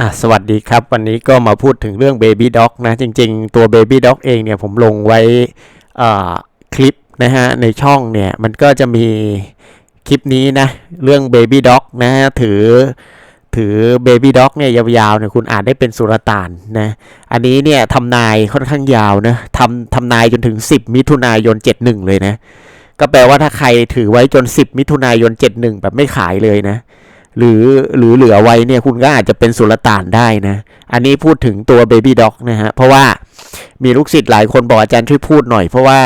อะสวัสดีครับ วันนี้ก็มาพูดถึงเรื่อง Baby Dog นะ จริงๆ ตัว Baby Dog เองเนี่ยผมลงไว้อ่าคลิปนะฮะ ในช่องเนี่ย มันก็จะมีคลิปนี้นะ เรื่อง Baby Dog นะฮะถือถือ Baby Dog เนี่ยยาวๆเนี่ยคุณอาจได้เป็นสุรต่านนะ อันนี้เนี่ยทำนายค่อนข้างยาวนะทำทำนายจนถึง 10 มิถุนายน 71 เลยนะ ก็แปลว่าถ้าใครถือไว้จน 10 มิถุนายน 71 แบบไม่ขายเลยนะ หรือหรือเหลือไว้เนี่ยคุณก็อาจจะเป็นสุลต่านได้นะ อันนี้พูดถึงตัว Baby Dog นะฮะ เพราะว่ามีลูกศิษย์หลายคนบอกอาจารย์ช่วยพูดหน่อย เพราะว่า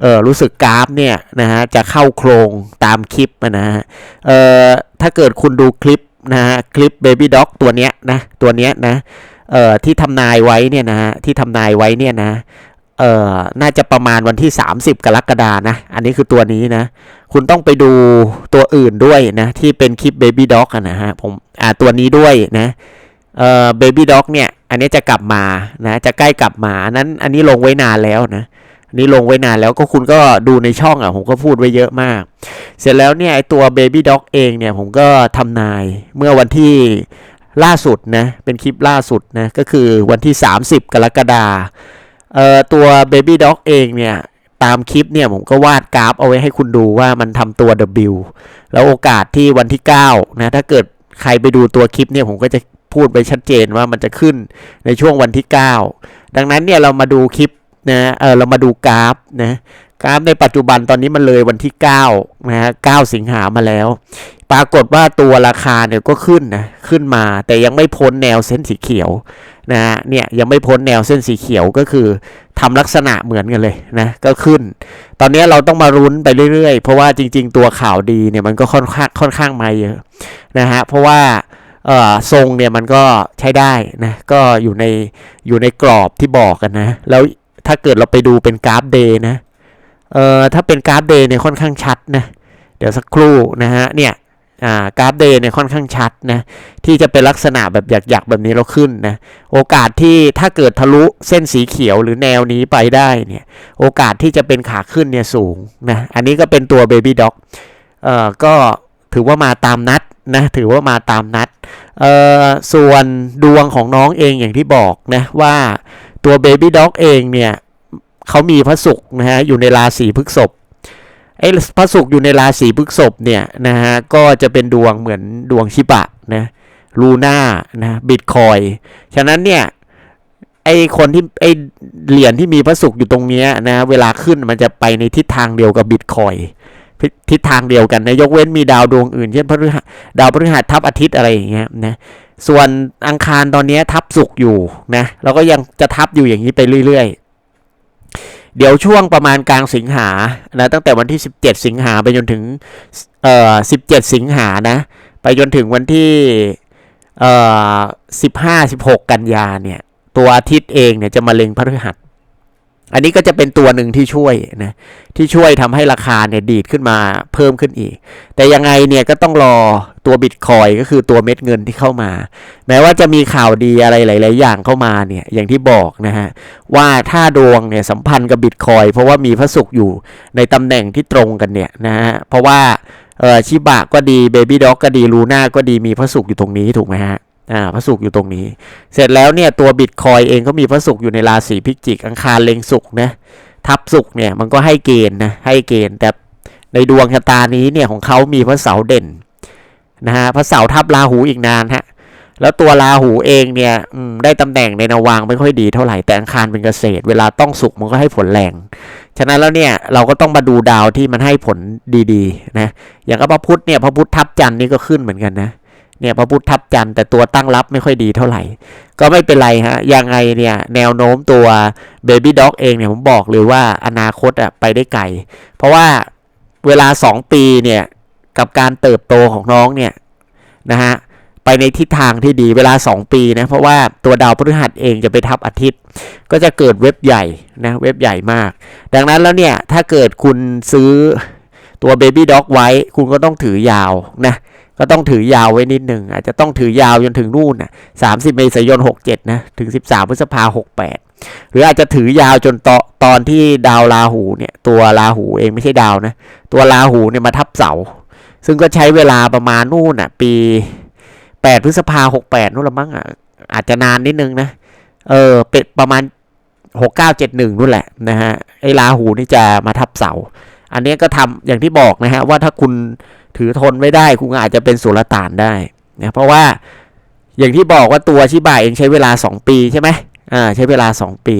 เออรู้สึกกราฟเนี่ยนะฮะจะเข้าโครงตามคลิปนะฮะเออถ้าเกิดคุณดูคลิปนะฮะคลิป Baby Dog ตัวเนี้ยนะตัวเนี้ยนะเอ่อที่ทำนายไว้เนี่ยนะฮะที่ทำนายไว้เนี่ยนะเอ่อน่าจะประมาณวันที่ 30 กรกฎานะ อันนี้คือตัวนี้นะ คุณต้องไปดูตัวอื่นด้วยนะที่เป็นคลิป Baby Dog อะนะฮะผมอ่าตัวนี้ด้วยนะเอ่อ Baby Dog เนี่ย อันนี้จะกลับมานะจะใกล้กลับมานั้นอันนี้ลงไว้นานแล้วนะนนี้ลงไว้นานแล้วก็คุณก็ดูในช่องอะผมก็พูดไว้เยอะมาก เสร็จแล้วเนี่ยไอตัว Baby Dog เองเนี่ยผมก็ทำนายเมื่อวันที่ล่าสุดนะเป็นคลิปล่าสุดนะก็คือวันที่ 30 กรกฎาเอ่อตัว Baby Dog เองเนี่ย ตามคลิปเนี่ยผมก็วาดกราฟเอาไว้ให้คุณดูว่ามันทำตัว W แล้วโอกาสที่วันที่9นะถ้าเกิดใครไปดูตัวคลิปเนี่ยผมก็จะพูดไปชัดเจนว่ามันจะขึ้นในช่วงวันที่ 9 ดังนั้นเนี่ยเรามาดูคลิปนะเออเรามาดูกราฟนะ กราฟในปัจจุบันตอนนี้มันเลยวันที่9นะฮะ9สิงหามาแล้ว ปรากฏว่าตัวราคาเนี่ยก็ขึ้นนะขึ้นมาแต่ยังไม่พ้นแนวเส้นสีเขียวนะฮะเนี่ยยังไม่พ้นแนวเส้นสีเขียวก็คือทำลักษณะเหมือนกันเลยนะก็ขึ้น ตอนนี้เราต้องมารุ้นไปเรื่อยๆ เพราะว่าจริง ๆ ตัวข่าวดีเนี่ยมันก็ค่อนข้างค่อนข้างมาเยอะนะฮะเพราะว่าทรงเนี่ยมันก็ใช้ได้นะก็อยู่ในอยู่ในกรอบที่บอกกันนะแล้วถ้าเกิดเราไปดูเป็นกราฟเดย์นะ เอ่อถ้าเป็นกราฟเดย์เนี่ยค่อนข้างชัดนะเดี๋ยวสักครู่นะฮะเนี่ยอ่ากราฟเดย์เนี่ยค่อนข้างชัดนะที่จะเป็นลักษณะแบบหยักๆแบบนี้เราขึ้นนะโอกาสที่ถ้าเกิดทะลุเส้นสีเขียวหรือแนวนี้ไปได้เนี่ยโอกาสที่จะเป็นขาขึ้นเนี่ยสูงนะอันนี้ก็เป็นตัว Baby Dog เอ่อก็ถือว่ามาตามนัดนะถือว่ามาตามนัดเอ่อส่วนดวงของน้องเองอย่างที่บอกนะว่าตัว Baby Dog เองเนี่ย เขามีพระศุกร์นะฮะอยู่ในราศีพฤษภไอ้พระศุกร์อยู่ในราศีพฤษภเนี่ยนะฮะก็จะเป็นดวงเหมือนดวงชิบะนะลูน่านะบิตคอยฉะนั้นเนี่ยไอคนที่ไอเหรียญที่มีพระศุกร์อยู่ตรงเนี้ยนะเวลาขึ้นมันจะไปในทิศทางเดียวกับบิตคอยทิศทางเดียวกันนะยกเว้นมีดาวดวงอื่นเช่นพฤหัสดาวพฤหัสทับอาทิตย์อะไรอย่างเงี้ยนะส่วนอังคารตอนนี้ทับศุกร์อยู่นะแล้วก็ยังจะทับอยู่อย่างนี้ไปเรื่อย เดี๋ยวช่วงประมาณกลางสิงหานะตั้งแต่วันที่ 17 สิงหาไปจนถึงเอ่อ17 สิงหานะ ไปจนถึงวันที่เอ่อ15 16กกันยาเนี่ย ตัวอาทิตย์เองเนี่ยจะมาเล็งพฤหัส อันนี้ก็จะเป็นตัวหนึ่งที่ช่วยนะที่ช่วยทำให้ราคาเนี่ยดีดขึ้นมาเพิ่มขึ้นอีก แต่ยังไงเนี่ยก็ต้องรอตัวบิตคอยก็คือตัวเม็ดเงินที่เข้ามา แม้ว่าจะมีข่าวดีอะไรหลาย ๆ อย่างเข้ามาเนี่ยอย่างที่บอกนะฮะว่าถ้าดวงเนี่ยสัมพันธ์กับบิตคอยเพราะว่ามีพระศุกร์อยู่ในตำแหน่งที่ตรงกันเนี่ยนะฮะเพราะว่าเออชิบะก็ดีเบบี้ด็อกก็ดีลูน่าก็ดีมีพระศุกร์อยู่ตรงนี้ถูกไหมฮะ อ่าพระศุกร์อยู่ตรงนี้ เสร็จแล้วเนี่ยตัวบิตคอยเองก็มีพระศุกร์อยู่ในราศีพิจิก อังคารเล็งศุกร์นะทับศุกร์เนี่ยมันก็ให้เกณฑ์นะให้เกณฑ์แต่ในดวงชะตานี้เนี่ยของเขามีพระเสาร์เด่นนะฮะพระเสาร์ทับราหูอีกนานฮะแล้วตัวราหูเองเนี่ยได้ตำแหน่งในนวางไม่ค่อยดีเท่าไหร่แต่อังคารเป็นเกษตร เวลาต้องศุกมันก็ให้ผลแรง ฉะนั้นแล้วเนี่ยเราก็ต้องมาดูดาวที่มันให้ผลดีๆนะอย่างกับพระพุธเนี่ยพระพุธทับจันทร์นี่ก็ขึ้นเหมือนกันนะ เนี่ยพระพุทธทับจันทร์แต่ตัวตั้งรับไม่ค่อยดีเท่าไหร่ ก็ไม่เป็นไรฮะยังไงเนี่ยแนวโน้มตัวเบบี้ด็อกเองเนี่ยผมบอกเลยว่าอนาคตอะไปได้ไกล เพราะว่าเวลา 2 ปีเนี่ยกับการเติบโตของน้องเนี่ยนะฮะไปในทิศทางที่ดีเวลา 2 ปีนะเพราะว่าตัวดาวพฤหัสเองจะไปทับอาทิตย์ ก็จะเกิดเว็บใหญ่นะเว็บใหญ่มาก ดังนั้นแล้วเนี่ยถ้าเกิดคุณซื้อตัว Baby Dog ไว้ คุณก็ต้องถือยาวนะ ก็ต้องถือยาวไว้นิดหนึ่งอาจจะต้องถือยาวจนถึงนู่นนะสามสิบเมษายนหกเจ็ดนะถึงสิบสามพฤษภาหกแปดหรืออาจจะถือยาวจนตอตอนที่ดาวราหูเนี่ย ตัวราหูเองไม่ใช่ดาวนะ ตัวราหูเนี่ยมาทับเสา ซึ่งก็ใช้เวลาประมาณนู่นน่ะ ปีแปดพฤษภาหกแปดนู่นละมั้งอะอาจจะนานนิดนึงนะเออเป็นประมาณหกเก้าเจ็ดหนึ่งนู่นแหละนะฮะไอ้ราหูนี่จะมาทับเสา อันนี้ก็ทำอย่างที่บอกนะฮะว่าถ้าคุณ ถือทนไม่ได้คุณอาจจะเป็นสุลต่านได้นะเพราะว่าอย่างที่บอกว่าตัวชิบะเองใช้เวลา 2 ปีใช่ไหมอ่าใช้เวลา 2 ปี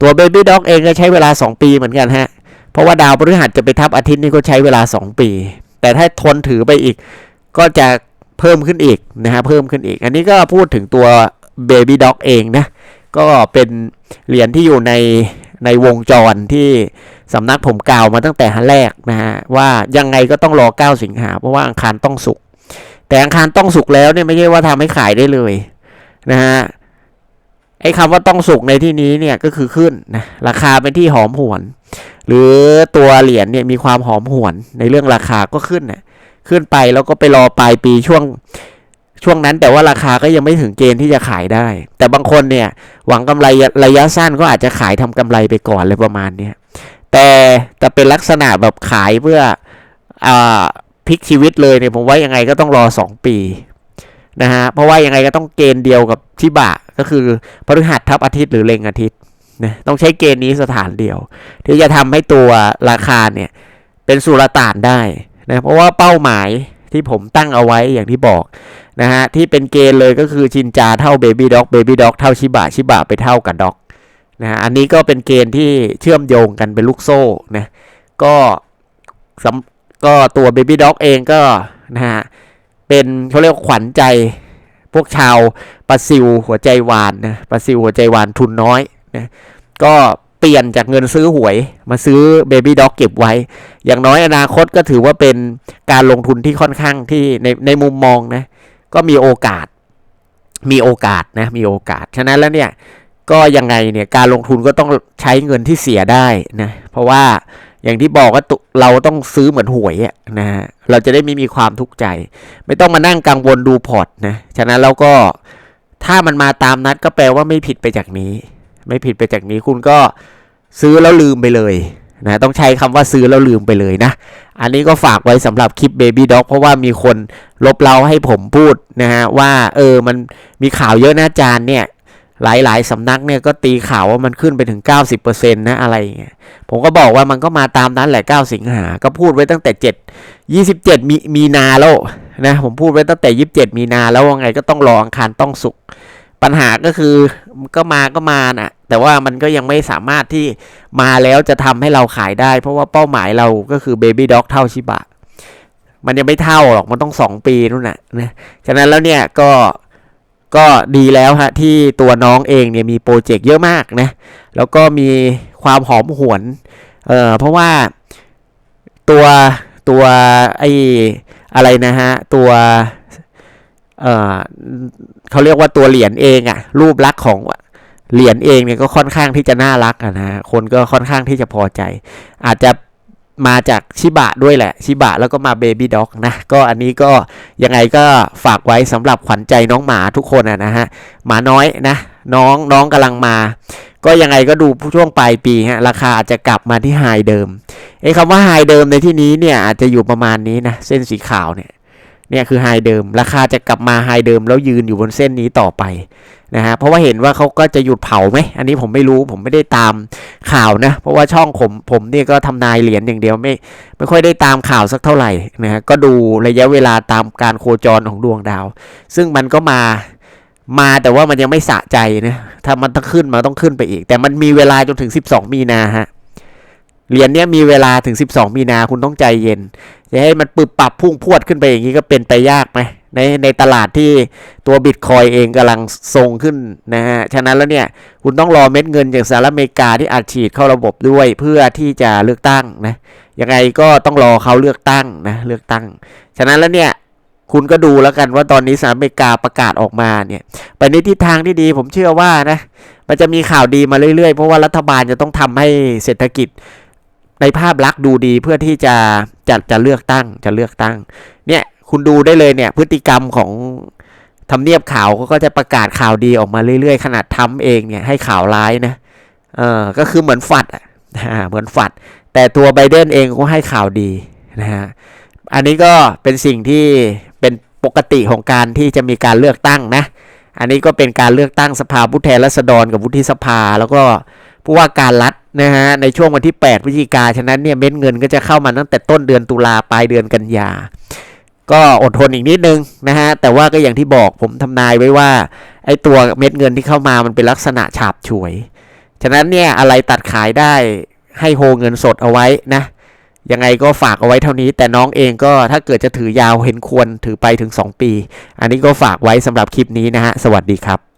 ตัวเบบี้ด็อกเองก็ใช้เวลา 2 ปีเหมือนกันฮะ เพราะว่าดาวพฤหัสจะไปทับอาทิตย์นี่ก็ใช้เวลา 2 ปี แต่ถ้าทนถือไปอีก ก็จะเพิ่มขึ้นอีกนะฮะเพิ่มขึ้นอีก อันนี้ก็พูดถึงตัวเบบี้ด็อกเองนะ ก็เป็นเหรียญที่อยู่ในในวงจรที่ สำนักผมกล่าวมาตั้งแต่ฮันแรกนะฮะว่ายังไงก็ต้องรอ 9 สิงหาเพราะว่าอังคารต้องสุกแต่อังคารต้องสุกแล้วเนี่ยไม่ใช่ว่าทำให้ขายได้เลยนะฮะไอ้คำว่าต้องสุกในที่นี้เนี่ยก็คือขึ้นนะราคาเป็นที่หอมหวน หรือตัวเหรียญเนี่ยมีความหอมหวนในเรื่องราคาก็ขึ้นนะขึ้นไปแล้วก็ไปรอปลายปีช่วงช่วงนั้นแต่ว่าราคาก็ยังไม่ถึงเกณฑ์ที่จะขายได้ แต่บางคนเนี่ยหวังกำไรระยะสั้นก็อาจจะขายทำกำไรไปก่อนเลยประมาณเนี้ย แต่แต่เป็นลักษณะแบบขายเพื่ออ่าพลิกชีวิตเลยเนี่ยผมว่ายังไงก็ต้องรอ 2 ปีนะฮะเพราะว่ายังไงก็ต้องเกณฑ์เดียวกับชิบะก็คือพฤหัสทับอาทิตย์หรือเล็งอาทิตย์นะต้องใช้เกณฑ์นี้สถานเดียว ที่จะทำให้ตัวราคาเนี่ยเป็นสุลต่านได้นะเพราะว่าเป้าหมายที่ผมตั้งเอาไว้อย่างที่บอกนะฮะที่เป็นเกณฑ์เลยก็คือชินจาเท่าเบบี้ด็อกเบบี้ด็อกเท่าชิบะชิบะไปเท่ากับด็อก นะอันนี้ก็เป็นเกณฑ์ที่เชื่อมโยงกันเป็นลูกโซ่นะก็สำก็ตัวเบบี้ด็อกเองก็นะฮะเป็นเขาเรียกว่าขวัญใจพวกชาวปลาซิวหัวใจวานนะปลาซิวหัวใจวานทุนน้อยนะก็เปลี่ยนจากเงินซื้อหวยมาซื้อเบบี้ด็อกเก็บไว้ อย่างน้อยอนาคตก็ถือว่าเป็นการลงทุนที่ค่อนข้างที่ในในมุมมองนะก็มีโอกาสมีโอกาสนะมีโอกาส ฉะนั้นแล้วเนี่ย ก็ยังไงเนี่ยการลงทุนก็ต้องใช้เงินที่เสียได้นะเพราะว่าอย่างที่บอกว่าเราต้องซื้อเหมือนหวยนะฮะเราจะได้ไม่มีความทุกข์ใจ ไม่ต้องมานั่งกังวลดูพอร์ตนะฉะนั้นแล้วก็ถ้ามันมาตามนัดก็แปลว่าไม่ผิดไปจากนี้ ไม่ผิดไปจากนี้คุณก็ซื้อแล้วลืมไปเลยนะต้องใช้คำว่าซื้อแล้วลืมไปเลยนะ อันนี้ก็ฝากไว้สำหรับคลิป Baby Dog เพราะว่ามีคนลบเล้าให้ผมพูดนะฮะว่าเออมันมีข่าวเยอะนะอาจารย์เนี่ย หลายๆสำนักเนี่ยก็ตีข่าวว่ามันขึ้นไปถึง 90%นะอะไรเงี้ยผมก็บอกว่ามันก็มาตามนั้นแหละ 9 สิงหา ก็พูดไว้ตั้งแต่ 7 27 มีมีนาแล้วนะผมพูดไว้ตั้งแต่ 27 มีนาแล้วว่าไงก็ต้องรออังคารต้องสุกปัญหาก็คือก็มาก็มาน่ะ แต่ว่ามันก็ยังไม่สามารถที่มาแล้วจะทำให้เราขายได้ เพราะว่าเป้าหมายเราก็คือเบบี้ด็อกเท่าชิบะ มันยังไม่เท่าหรอกมันต้องสองปีนู่นน่ะนะฉะนั้นแล้วเนี่ยก็ ก็ดีแล้วฮะที่ตัวน้องเองเนี่ยมีโปรเจกต์เยอะมากนะแล้วก็มีความหอมหวนเอ่อเพราะว่าตัวตัวไออะไรนะฮะตัวเอ่อเขาเรียกว่าตัวเหรียญเองอะรูปลักษณ์ของเหรียญเองเนี่ยก็ค่อนข้างที่จะน่ารักะนะฮะคนก็ค่อนข้างที่จะพอใจ อาจจะ มาจากชิบะด้วยแหละ ชิบะแล้วก็มาเบบี้ด็อกนะ ก็อันนี้ก็ยังไงก็ฝากไว้สำหรับขวัญใจน้องหมาทุกคนอะนะฮะ หมาน้อยนะ น้องน้องกำลังมา ก็ยังไงก็ดูช่วงปลายปีฮะ ราคาอาจจะกลับมาที่ไฮเดิมไอ้คำว่าไฮเดิมในที่นี้เนี่ยอาจจะอยู่ประมาณนี้นะ เส้นสีขาวเนี่ย เนี่ยคือไฮเดิม ราคาจะกลับมาไฮเดิมแล้วยืนอยู่บนเส้นนี้ต่อไปนะฮะเพราะว่าเห็นว่าเขาก็จะหยุดเผาไหมอันนี้ผมไม่รู้ผมไม่ได้ตามข่าวนะ เพราะว่าช่องผมผมเนี่ยก็ทำนายเหรียญอย่างเดียวไม่ไม่ค่อยได้ตามข่าวสักเท่าไหร่นะฮะก็ดูระยะเวลาตามการโคจรของดวงดาว ซึ่งมันก็มามาแต่ว่ามันยังไม่สะใจนะถ้ามันต้องขึ้นมันต้องขึ้นไปอีก แต่มันมีเวลาจนถึง 12 มีนาฮะ เหรียญเนี้ยมีเวลาถึง 12 มีนาคุณต้องใจเย็น จะให้มันปรับปรับพุ่งพวดขึ้นไปอย่างนี้ก็เป็นไปยากไหมในในตลาดที่ตัวบิตคอยเองกำลังทรงขึ้นนะฮะ ฉะนั้นแล้วเนี่ย คุณต้องรอเม็ดเงินจากสหรัฐอเมริกาที่อัดฉีดเข้าระบบด้วยเพื่อที่จะเลือกตั้งนะยังไงก็ต้องรอเขาเลือกตั้งนะเลือกตั้ง ฉะนั้นแล้วเนี่ยคุณก็ดูแล้วกันว่าตอนนี้สหรัฐอเมริกาประกาศออกมาเนี่ยไปในทิศทางที่ดีผมเชื่อว่านะมันจะมีข่าวดีมาเรื่อยๆ เพราะว่ารัฐบาลจะต้องทำให้เศรษฐกิจ ในภาพลักษณ์ดูดีเพื่อที่จะจะจะเลือกตั้งจะเลือกตั้ง เนี่ยคุณดูได้เลยเนี่ยพฤติกรรมของทำเนียบข่าวเขาก็จะประกาศข่าวดีออกมาเรื่อยๆ ขนาดทำเองเนี่ยให้ข่าวร้ายนะเออก็คือเหมือนฝัดอะเหมือนฝัด แต่ตัวไบเดนเองก็ให้ข่าวดีนะฮะอันนี้ก็เป็นสิ่งที่เป็นปกติของการที่จะมีการเลือกตั้งนะ อันนี้ก็เป็นการเลือกตั้งสภาผู้แทนราษฎรกับวุฒิสภา แล้วก็ผู้ว่าการรัฐ นะฮะในช่วงวันที่ 8 พฤศจิกาฉะนั้นเนี่ยเม็ดเงินก็จะเข้ามาตั้งแต่ต้นเดือนตุลาปลายเดือนกันยา ก็อดทนอีกนิดนึงนะฮะแต่ว่าก็อย่างที่บอกผมทำนายไว้ว่าไอ้ตัวเม็ดเงินที่เข้ามามันเป็นลักษณะฉาบฉวย ฉะนั้นเนี่ยอะไรตัดขายได้ให้โฮเงินสดเอาไว้นะยังไงก็ฝากเอาไว้เท่านี้ แต่น้องเองก็ถ้าเกิดจะถือยาวเห็นควรถือไปถึง 2 ปี อันนี้ก็ฝากไว้สำหรับคลิปนี้นะฮะ สวัสดีครับ